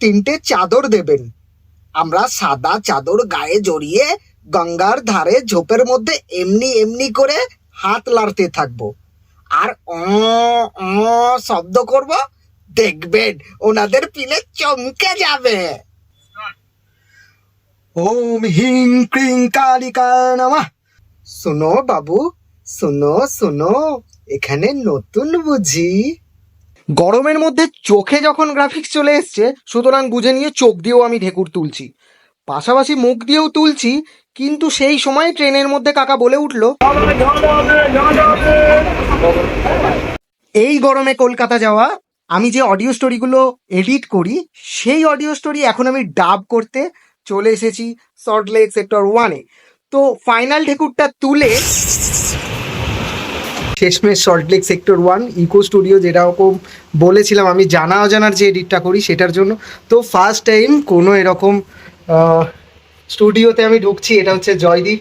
তিনটে চাদর দেবেন। আমরা সাদা চাদর গায়ে জড়িয়ে গঙ্গার ধারে ঝোপের মধ্যে এমনি এমনি করে হাত লাড়তে থাকব। আর অ শব্দ করব দেখবেন ওনাদের পিলে চমকে যাবে। ওম হিং ক্রিং কালিকা নামা। শোনো বাবু শোনো শোনো এখানে নতুন বুঝি। গরমের মধ্যে চোখে যখন গ্রাফিক্স চলে এসছে, সুতরাং বুঝে নিয়ে চোখ দিয়েও আমি ঢেকুর তুলছি। পাশাপাশি মুখ দিয়েও তুলছি, কিন্তু সেই সময় ট্রেনের মধ্যে কাকা বলে উঠল, এই গরমে কলকাতা যাওয়া, আমি যে অডিও স্টোরিগুলো এডিট করি, সেই অডিও স্টোরি এখন আমি ডাব করতে চলে এসেছি সল্টলেক সেক্টর ওয়ানে তো ফাইনাল ঢেকুরটা তুলে শেষমেশ Salt Lake sector one eco studio যেরকম বলেছিলাম আমি জানা অজানার যে এডিটটা করি সেটার জন্য। তো ফার্স্ট টাইম কোনো এরকম স্টুডিওতে আমি ঢুকছি এটা হচ্ছে জয়দীপ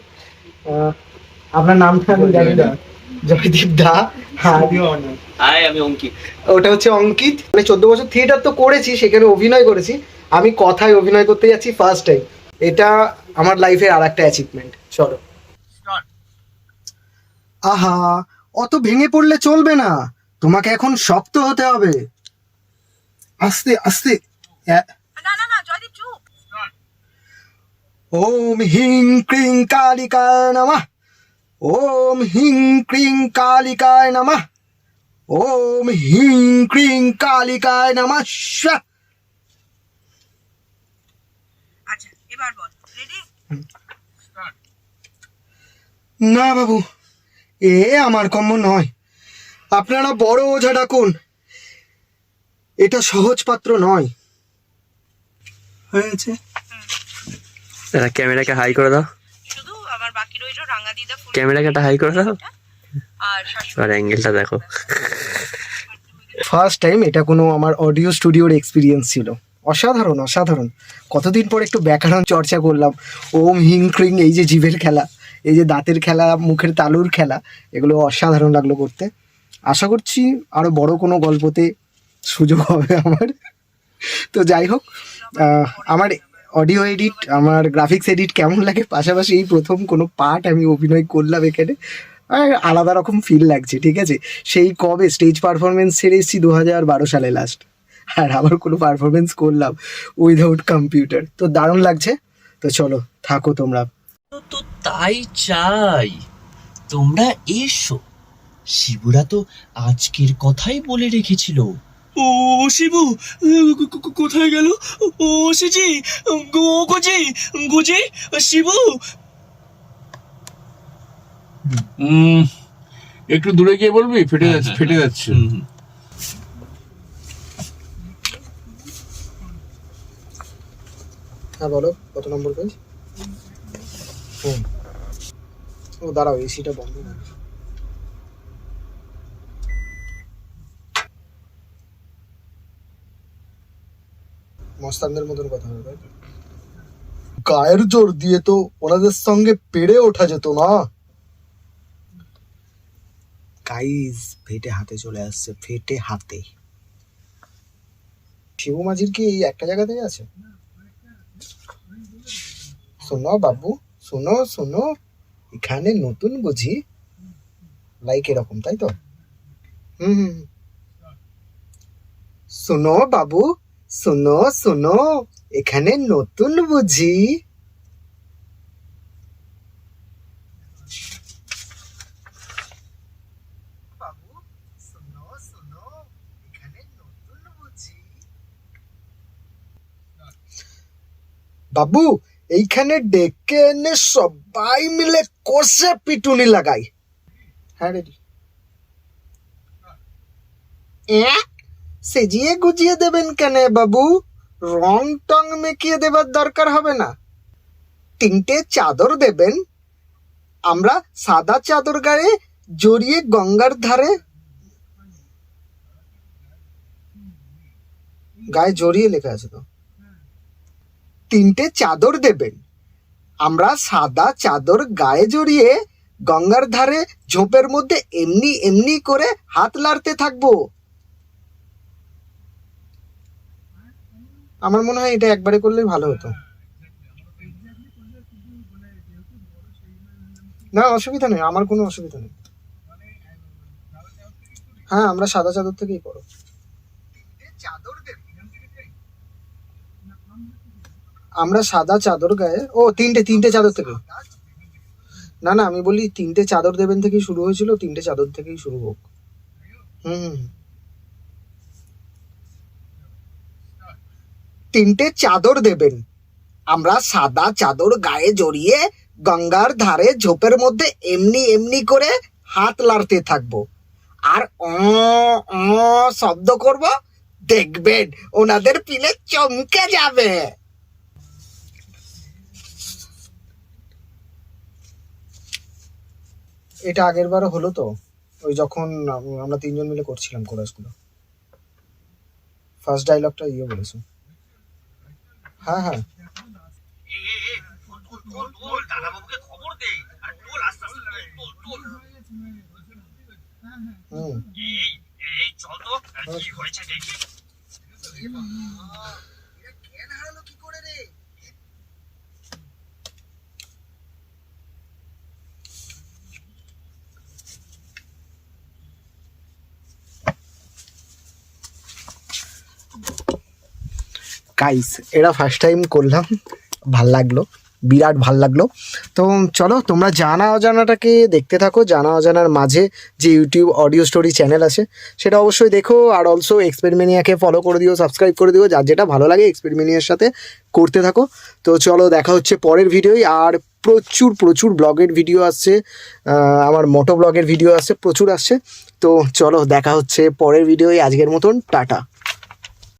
আপনার নামটা আমি জানি না। জয়দীপ দা হ্যাঁ। হাই আমি অঙ্কিত। ওটা হচ্ছে অঙ্কিত। মানে চোদ্দ বছর থিয়েটার তো করেছি সেখানে অভিনয় করেছি। আমি কথায় অভিনয় করতে যাচ্ছি ফার্স্ট টাইম এটা আমার লাইফের আর একটা অ্যাচিভমেন্ট চলো। আহা অত ভেঙে পড়লে চলবে না। তোমাকে এখন শক্ত হতে হবে। আস্তে আস্তে। ওম হিং ক্রিং কালিকায় নমঃ। ওম হিং ক্রিং কালিকায় নমঃ। ওম হিং ক্রিং কালিকায় নমঃ। আচ্ছা এবার বল। রেডি না বাবু। এ আমার কম্য নয়। আপনারা বড় ওঝা ডাকুন। এটা সহজ পাত্র নয়। হয়েছে? দাদা ক্যামেরাকে হাই করে দাও। শুধু আমার বাকি রইল রাঙা দিদা ক্যামেরাকে হাই করে দাও। আর আর অ্যাঙ্গেলটা দেখো। ফার্স্ট টাইম এটা কোনো আমার অডিও স্টুডিওর এক্সপিরিয়েন্স ছিল। অসাধারণ অসাধারণ। কতদিন পর একটু ব্যাকরণ চর্চা করলাম। ওম হিং ক্রিং এই যে জীবের খেলা। এই যে দাঁতের খেলা, মুখের তালুর খেলা, এগুলো অসাধারণ লাগল করতে। আশা করছি আরও বড় কোনো গল্পতে সুযোগ হবে আমার। তো যাই হোক আমার অডিও এডিট আমার গ্রাফিক্স এডিট কেমন লাগে? পাশাপাশি এই প্রথম কোনো পার্ট আমি অভিনয় করলাম এখানে। আর আলাদা রকম ফিল লাগছে, ঠিক আছে? সেই কবে স্টেজ পারফরমেন্স ছেড়ে এসেছি দু হাজার বারো সালে লাস্ট আর আবার কোনো পারফরমেন্স করলাম উইদাউট কম্পিউটার তো দারুণ লাগছে। তো চলো, থাকো তোমরা। তো তাই চাই। তোমরা এসো। শিবুরা তো আজকের কথাই বলে রেখেছিল। ও শিবু কোথায় গেল? ও সিজি গোজি গোজি শিবু। উম, একটু দূরে গিয়ে বলবি? ফেটে যাচ্ছে ফেটে যাচ্ছে। হ্যাঁ বলো কত নম্বর পেজ হুম ও দাঁড়াও এসিটা বন্ধ করো। মস্তানদের মতন কথা হবে তাই গায়ের জোর দিয়ে তো ওনাদের সঙ্গে পেরে ওঠা যেত না। গাইজ ফেটে হাতে চলে আসছে ফেটে হাতে। শিবু মাঝির কি এই একটা জায়গাতেই আছে? শোনো বাবু শোনো শোনো। এখানে নতুন বুঝি? লাইক এরকম, তাই তো? হুম হুম। শোনো বাবু, শোনো শোনো, এখানে নতুন বুঝি। বাবু এইখানে ডেকে এনে সবাই মিলে কষে পিটুনি লাগাই। হ্যাঁ রেডি। সেজিয়ে গুজিয়ে দেবেন কেন বাবু? রং টং মেকিয়ে দেবার দরকার হবে না। তিনটে চাদর দেবেন। আমরা সাদা চাদর গায়ে জড়িয়ে গঙ্গার ধারে গায়ে জড়িয়ে লেখা আছে তো। তিনটে চাদর দেবেন। আমরা সাদা চাদর গায়ে জড়িয়ে গঙ্গার ধারে ঝোপের মধ্যে এমনি এমনি করে হাত লাড়তে থাকব। আমার মনে হয় এটা একবারে করলেই ভালো হতো। না, অসুবিধা নেই, আমার কোনো অসুবিধা নেই। হ্যাঁ আমরা সাদা চাদর থেকেই করো আমরা সাদা চাদর গায়ে, ও, তিনটে তিনটে চাদর থেকে। না না, আমি বলি তিনটে চাদর দেবেন থেকেই শুরু হয়েছিল, তিনটে চাদর থেকেই শুরু হোক। হুম। তিনটে চাদর দেবেন। আমরা সাদা চাদর গায়ে জড়িয়ে গঙ্গার ধারে ঝোপের মধ্যে এমনি এমনি করে হাত লাড়তে থাকব। আর অ শব্দ করব, দেখবেন ওনাদের পিলে চমকে যাবে। এটা আগের বারও হলো তো। ওই যখন আমরা তিনজন মিলে করছিলাম কোরাসগুলো ফার্স্ট ডায়লগটা ইয়ে বলেছ। হ্যাঁ হ্যাঁ। হুম। গাইস এটা ফার্স্ট টাইম করলাম, ভালো লাগল, বিরাট ভালো লাগল। তো চলো, তোমরা জানা অজানাটাকে দেখতে থাকো, জানা অজানার মাঝে যে ইউটিউব অডিও স্টোরি চ্যানেল আছে, সেটা অবশ্যই দেখো, আর অলসো এক্সপেরিমেনিয়াকে ফলো করে দিও সাবস্ক্রাইব করে দিও, যার যেটা ভালো লাগে এক্সপেরিমেনিয়ার সাথে করতে থাকো। তো চলো, দেখা হচ্ছে পরের ভিডিওই আর প্রচুর প্রচুর ব্লগের ভিডিও আসছে আমার মোটো ব্লগের ভিডিও আসছে, প্রচুর আসছে। তো চলো, দেখা হচ্ছে পরের ভিডিওই আজকের মতন, টাটা।